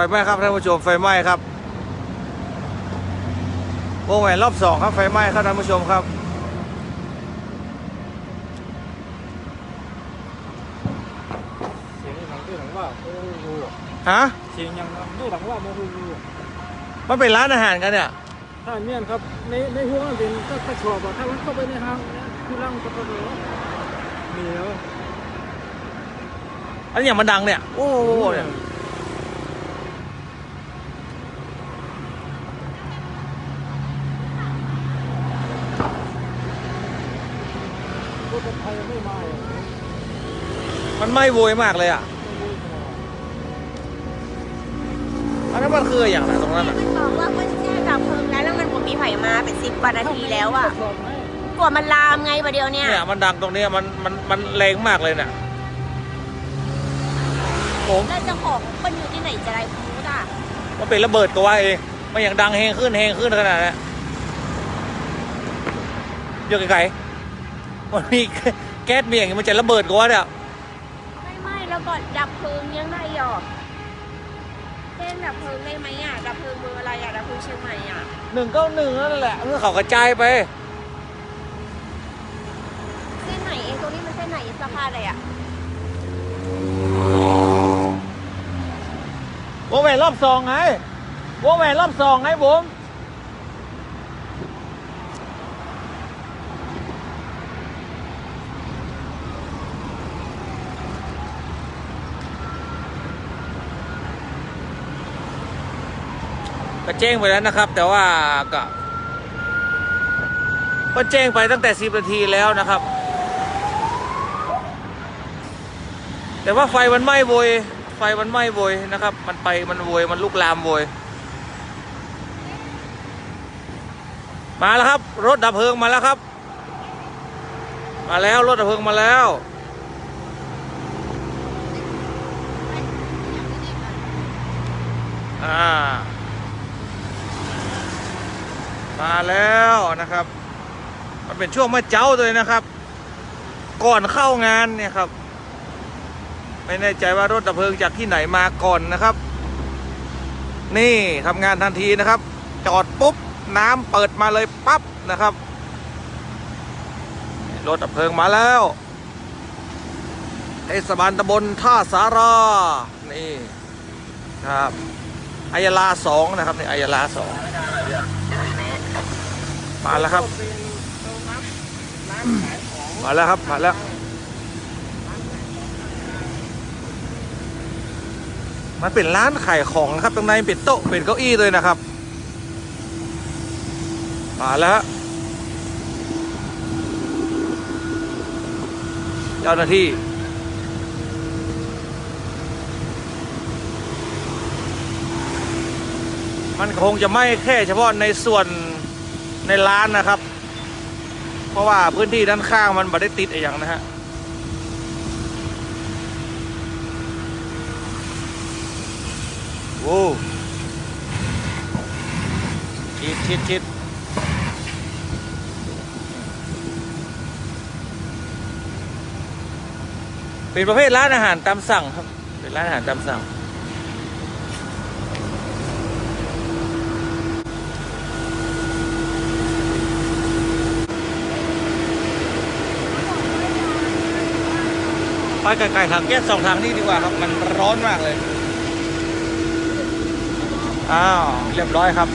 ไฟไหม้ครับท่านผู้ชมไฟไหม้ครับวงแหวนรอบสองครับไฟไหม้ครับท่านผู้ชมครับ เสียงหลังด้วยหลังว่าโอ้โหฮะ เสียงยังด้วยหลังว่าโมโหมันเป็นร้านอาหารกันเนี่ยถ้าเมียนครับในในหัวมันเป็นก็กระชอบอะถ้ามันเข้าไปในห้างคือร่างกระชอบเลยมีแล้วอันนี้อย่างมันดังเนี่ย โอ้โหเนี่ย รถไทยไม่มาอะมันไหม้โวยมากเลยอะ อันนั้นมันคืออย่างไรตรงนั้นอะ มันบอกว่ามันแค่ดับเพลิงแล้วแล้วมันบ่มีไผมาเป็นสิบกว่านาทีแล้วอะกระชอบไหมกลัวมันลามไงประเดี๋ยวเนี้ยเนี่ยมันดังตรงเนี้ยมันมันมันแรงมากเลยเนี่ยผมแล้วเจ้าของมันอยู่ที่ไหนจะได้พูดอะมันเป็นระเบิดก็ว่าเองมันอย่างดังเฮงขึ้นเฮงขึ้นขนาดนี้นเยอะไกลๆ มันมีแก๊สมีอย่างงี้มันจะระเบิดก็ว่าเนี่ยไม่ไม่แล้วก่อนดับเพลิงยังได้หรอกเส้นดับเพลิงได้ไหมอะดับเพลิงเบอร์อะไรอะดับเพลิงเชียงใหม่อะหนึ่งเก้าหนึ่งนั่นแหละเมื่อเขากระจายไปเส้นไหนเองตรงนี้มันเส้นไหนสะพานอะไรอะวงแหวนรอบสองไงวงแหวนรอบสองไงผม ก็แจ้งไปแล้วนะครับ แต่ว่าก็ก็แจ้งไปตั้งแต่สิบนาทีแล้วนะครับ แต่ว่าไฟมันไหม้โวย ไฟมันไหม้โวยนะครับ มันไปมันโวยมันลุกลามโวยมาแล้วครับ รถดับเพลิงมาแล้วครับ มาแล้วรถดับเพลิงมาแล้ว อ่า มา แล้วนะครับ มันเป็นช่วงมาเจ้าเลยนะครับ ก่อนเข้างานเนี่ยครับ ไม่แน่ใจว่ารถดับเพลิงจากที่ไหนมาก่อนนะครับ นี่ทำงานทันทีนะครับ จอดปุ๊บน้ำเปิดมาเลยปั๊บนะครับ รถดับเพลิงมาแล้วเทศบาลตำบลท่าสารานี่ครับอายาลาสองนะครับนี่อายาลาสอง มาแล้วครับมาแล้วครับมาแล้วมันเป็นร้านขายของนะครับตรงในเป็นโต๊ะเป็นเก้าอี้เลยนะครับมาแล้วฮะเจ้าหน้าที่มันคงจะไม่แค่เฉพาะในส่วน ในร้านนะครับ เพราะว่าพื้นที่ด้านข้างมันไม่ได้ติดอะไรอย่างนะฮะโอ้ชิดชิดชิดเป็นประเภทร้านอาหารตามสั่งครับ เป็นร้านอาหารตามสั่ง ไปไกลๆทางแก๊สสองทางนี้ดีกว่าครับ มันร้อนมากเลย อ้าว เรียบร้อยครับ